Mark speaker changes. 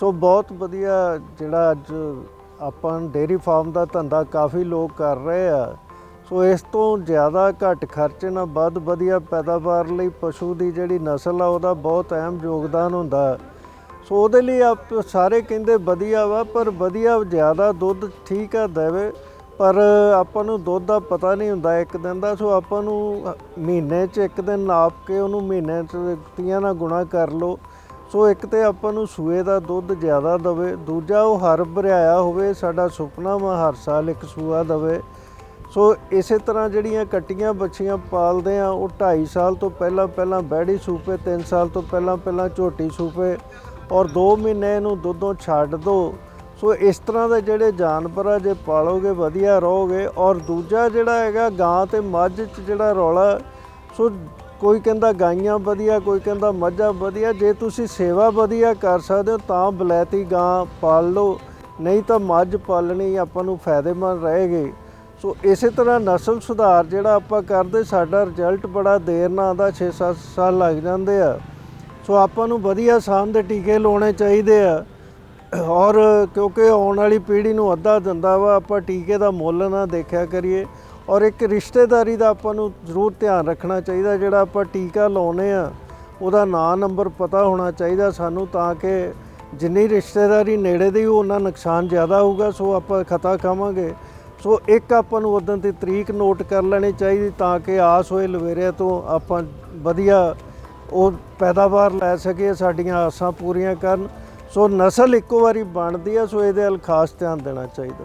Speaker 1: ਸੋ ਬਹੁਤ ਵਧੀਆ ਜਿਹੜਾ ਅੱਜ ਆਪਾਂ ਡੇਰੀ ਫਾਰਮ ਦਾ ਧੰਦਾ ਕਾਫੀ ਲੋਕ ਕਰ ਰਹੇ ਆ। ਸੋ ਇਸ ਤੋਂ ਜ਼ਿਆਦਾ ਘੱਟ ਖਰਚੇ ਨਾਲ ਵੱਧ ਵਧੀਆ ਪੈਦਾਵਾਰ ਲਈ ਪਸ਼ੂ ਦੀ ਜਿਹੜੀ ਨਸਲ ਆ, ਉਹਦਾ ਬਹੁਤ ਅਹਿਮ ਯੋਗਦਾਨ ਹੁੰਦਾ। ਸੋ ਉਹਦੇ ਲਈ ਆਪ ਸਾਰੇ ਕਹਿੰਦੇ ਵਧੀਆ ਵਾ, ਪਰ ਵਧੀਆ ਜ਼ਿਆਦਾ ਦੁੱਧ ਠੀਕ ਆ ਦੇਵੇ, ਪਰ ਆਪਾਂ ਨੂੰ ਦੁੱਧ ਦਾ ਪਤਾ ਨਹੀਂ ਹੁੰਦਾ ਇੱਕ ਦਿਨ ਦਾ। ਸੋ ਆਪਾਂ ਨੂੰ ਮਹੀਨੇ 'ਚ ਇੱਕ ਦਿਨ ਨਾਪ ਕੇ ਉਹਨੂੰ ਮਹੀਨੇ 'ਚ ਤੀਆਂ ਨਾਲ ਗੁਣਾ ਕਰ ਲਓ। ਸੋ ਇੱਕ ਤੇ ਆਪਾਂ ਨੂੰ ਸੂਏ ਦਾ ਦੁੱਧ ਜ਼ਿਆਦਾ ਦਵੇ, ਦੂਜਾ ਉਹ ਹਰ ਭਰਿਆਇਆ ਹੋਵੇ, ਸਾਡਾ ਸੁਪਨਾ ਵਾ ਹਰ ਸਾਲ ਇੱਕ ਸੂਆ ਦਵੇ। ਸੋ ਇਸੇ ਤਰ੍ਹਾਂ ਜਿਹੜੀਆਂ ਕੱਟੀਆਂ ਬੱਚੀਆਂ ਪਾਲਦੇ ਆ, ਉਹ 2.5 ਸਾਲ ਤੋਂ ਪਹਿਲਾਂ ਪਹਿਲਾਂ ਬੈੜੀ ਸੂਪੇ 3 ਸਾਲ ਤੋਂ ਪਹਿਲਾਂ ਪਹਿਲਾਂ ਝੋਟੀ ਸੂਪੇ, ਔਰ 2 ਮਹੀਨੇ ਇਹਨੂੰ ਦੁੱਧੋਂ ਛੱਡ ਦਿਓ ਸੋ ਇਸ ਤਰ੍ਹਾਂ ਦੇ ਜਿਹੜੇ ਜਾਨਵਰ ਆ, ਜੇ ਪਾਲੋਗੇ ਵਧੀਆ ਰਹੋਗੇ, ਔਰ ਦੂਜਾ ਜਿਹੜਾ ਹੈਗਾ, ਗਾਂ ਤੇ ਮੱਝ 'ਚ ਜਿਹੜਾ ਰੌਲਾ, ਸੋ ਕੋਈ ਕਹਿੰਦਾ ਗਾਈਆਂ ਵਧੀਆ, ਕੋਈ ਕਹਿੰਦਾ ਮੱਝਾਂ ਵਧੀਆ, ਜੇ ਤੁਸੀਂ ਸੇਵਾ ਵਧੀਆ ਕਰ ਸਕਦੇ ਹੋ ਤਾਂ ਬਲੈਤੀ ਗਾਂ ਪਾਲ ਲਓ, ਨਹੀਂ ਤਾਂ ਮੱਝ ਪਾਲਣੀ ਆਪਾਂ ਨੂੰ ਫਾਇਦੇਮੰਦ ਰਹੇਗੀ। ਸੋ ਇਸੇ ਤਰ੍ਹਾਂ ਨਸਲ ਸੁਧਾਰ ਜਿਹੜਾ ਆਪਾਂ ਕਰਦੇ, ਸਾਡਾ ਰਿਜ਼ਲਟ ਬੜਾ ਦੇਰ ਨਾਲ ਆਉਂਦਾ 6-7 ਸਾਲ ਲੱਗ ਜਾਂਦੇ ਆ। ਸੋ ਆਪਾਂ ਨੂੰ ਵਧੀਆ ਸਾਂਭ ਦੇ ਟੀਕੇ ਲਾਉਣੇ ਚਾਹੀਦੇ ਆ। ਔਰ ਕਿਉਂਕਿ ਆਉਣ ਵਾਲੀ ਪੀੜ੍ਹੀ ਨੂੰ ਅੱਧਾ ਦਿੰਦਾ ਵਾ, ਆਪਾਂ ਟੀਕੇ ਦਾ ਮੁੱਲ ਨਾ ਦੇਖਿਆ ਕਰੀਏ। ਔਰ ਇੱਕ ਰਿਸ਼ਤੇਦਾਰੀ ਦਾ ਆਪਾਂ ਨੂੰ ਜ਼ਰੂਰ ਧਿਆਨ ਰੱਖਣਾ ਚਾਹੀਦਾ, ਜਿਹੜਾ ਆਪਾਂ ਟੀਕਾ ਲਾਉਨੇ ਆ, ਉਹਦਾ ਨਾਂ, ਨੰਬਰ ਪਤਾ ਹੋਣਾ ਚਾਹੀਦਾ ਸਾਨੂੰ ਤਾਂ ਕਿ ਜਿੰਨੀ ਰਿਸ਼ਤੇਦਾਰੀ ਨੇੜੇ ਦੀ ਉਹਨਾਂ ਨੁਕਸਾਨ ਜ਼ਿਆਦਾ ਹੋਊਗਾ, ਸੋ ਆਪਾਂ ਖਤਾ ਖਾਵਾਂਗੇ। ਸੋ ਇੱਕ ਆਪਾਂ ਨੂੰ ਉਦੋਂ ਦੀ ਤਰੀਕ ਨੋਟ ਕਰ ਲੈਣੀ ਚਾਹੀਦੀ ਤਾਂ ਕਿ ਆਸ ਹੋਏ ਲਵੇਰਿਆਂ ਤੋਂ ਆਪਾਂ ਵਧੀਆ ਉਹ ਪੈਦਾਵਾਰ ਲੈ ਸਕੀਏ, ਸਾਡੀਆਂ ਆਸਾਂ ਪੂਰੀਆਂ ਕਰਨ। ਸੋ ਨਸਲ ਇੱਕੋ ਵਾਰੀ ਬਣਦੀ ਆ, ਸੋ ਇਹਦੇ ਵੱਲ ਖਾਸ ਧਿਆਨ ਦੇਣਾ ਚਾਹੀਦਾ।